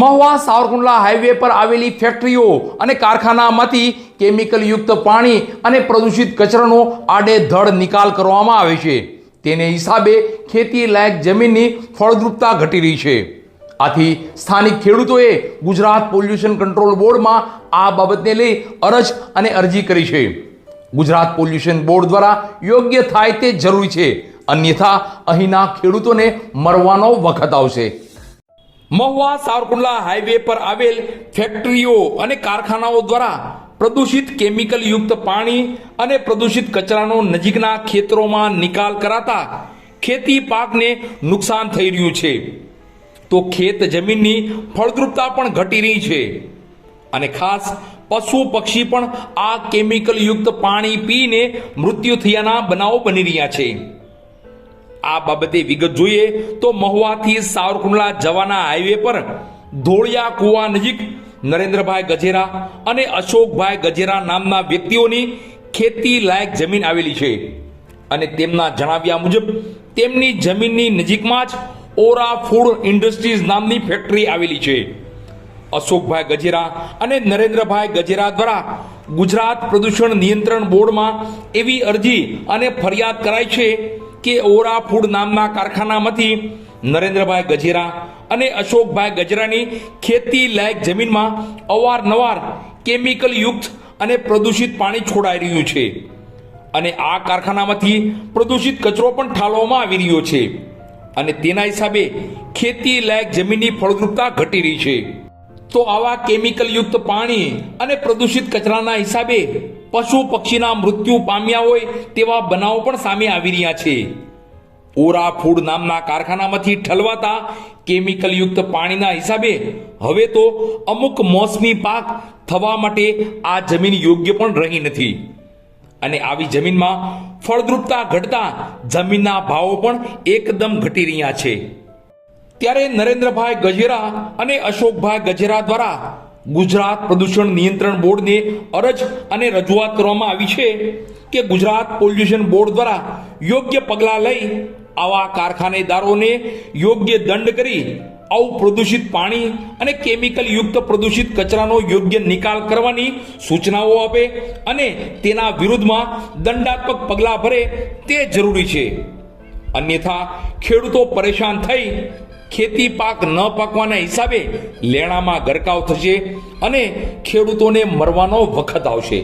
Mahuva Savarkundla highway પર આવેલી ફેક્ટરીઓ અને કારખાનામાંથી કેમિકલયુક્ત પાણી અને પ્રદૂષિત કચરાનો આડેધડ નિકાલ કરવામાં આવે છે. તેને હિસાબે ખેતી લાયક જમીનની ફળદ્રુપતા ઘટી રહી છે. આથી સ્થાનિક ખેડૂતોએ ગુજરાત પોલ્યુશન કંટ્રોલ બોર્ડમાં આ બાબતને લઈ અરજ અને અરજી કરી છે. ગુજરાત પોલ્યુશન બોર્ડ દ્વારા યોગ્ય થાય તે જરૂરી છે. અન્યથા અહીંના ખેડૂતોને મરવાનો વખત આવશે. મહુવા સાવરકુંડલા હાઈવે પર આવેલ ફેક્ટરીઓ અને કારખાનાઓ દ્વારા પ્રદૂષિત કેમિકલ યુક્ત પાણી અને પ્રદૂષિત કચરાનો નજીકના ખેતરોમાં નિકાલ કરાતા ખેતી પાકને નુકસાન થઈ રહ્યું છે. તો ખેત જમીનની ફળદ્રુપતા પણ ઘટી રહી છે. અને ખાસ પશુ પક્ષી પણ આ કેમિકલ યુક્ત પાણી પીને મૃત્યુ થયાના બનાવો બની રહ્યા છે. આ બાબતે વિગત જોઈએ તો મહુવાથી સાવરકુંડલા જવાના હાઈવે પર ધોળિયા કુવા નજીક નરેન્દ્રભાઈ ગજેરા અને અશોકભાઈ ગજેરા નામના વ્યક્તિઓની ખેતી લાયક જમીન આવેલી છે. અને તેમના જણાવ્યા મુજબ, તેમની જમીનની નજીકમાં જ ઓરા ફૂડ ઇન્ડસ્ટ્રીઝ નામની ફેક્ટરી આવેલી છે. અશોકભાઈ ગજેરા અને નરેન્દ્રભાઈ ગજેરા દ્વારા ગુજરાત પ્રદૂષણ નિયંત્રણ બોર્ડમાં એવી અરજી અને ફરિયાદ કરાઈ છે કે ઓરા ફૂડ નામના કારખાનામાંથી નરેન્દ્રભાઈ ગજેરા અને અશોકભાઈ ગજરાની ખેતી લાયક જમીનમાં અવારનવાર કેમિકલ યુક્ત અને પ્રદૂષિત પાણી છોડાઈ રહ્યું છે. અને આ કારખાનામાંથી પ્રદૂષિત કચરો પણ ઠાલવામાં આવી રહ્યો છે. અને તેના હિસાબે ખેતી લાયક જમીનની ફળદ્રુપતા ઘટી રહી છે. તો આવા કેમિકલ યુક્ત પાણી અને પ્રદૂષિત કચરાના હિસાબે પશુ પક્ષીના મૃત્યુ પામ્યા હોય તેવા બનાવો પણ સામે આવી રહ્યા છે. ઓરા ફૂડ નામના કારખાનામાંથી ઠલવાતા કેમિકલ યુક્ત પાણીના હિસાબે હવે તો અમુક મોસમી પાક થવા માટે આ જમીન યોગ્ય પણ રહી નથી. અને આવી જમીનમાં ફળદ્રુપતા ઘટતા જમીનના ભાવો પણ એકદમ ઘટી રહ્યા છે. ત્યારે નરેન્દ્રભાઈ ગજેરા અને અશોકભાઈ ગજેરા દ્વારા ગુજરાત પ્રદૂષણ નિયંત્રણ બોર્ડને અરજ અને રજૂઆત કરવામાં આવી છે કે ગુજરાત પોલ્યુશન બોર્ડ દ્વારા યોગ્ય પગલાં લઈ આવા કારખાનેદારોને યોગ્ય દંડ કરી આવું પ્રદૂષિત પાણી અને કેમિકલ યુક્ત પ્રદૂષિત કચરાનો યોગ્ય નિકાલ કરવાની સૂચનાઓ આપે અને તેના વિરુદ્ધમાં દંડાત્મક પગલાં ભરે તે જરૂરી છે. અન્યથા ખેડૂતો પરેશાન થઈ ખેતી પાક ન પાકવાના હિસાબે લેણામાં ગરકાવ થશે અને ખેડૂતોને મરવાનો વખત આવશે.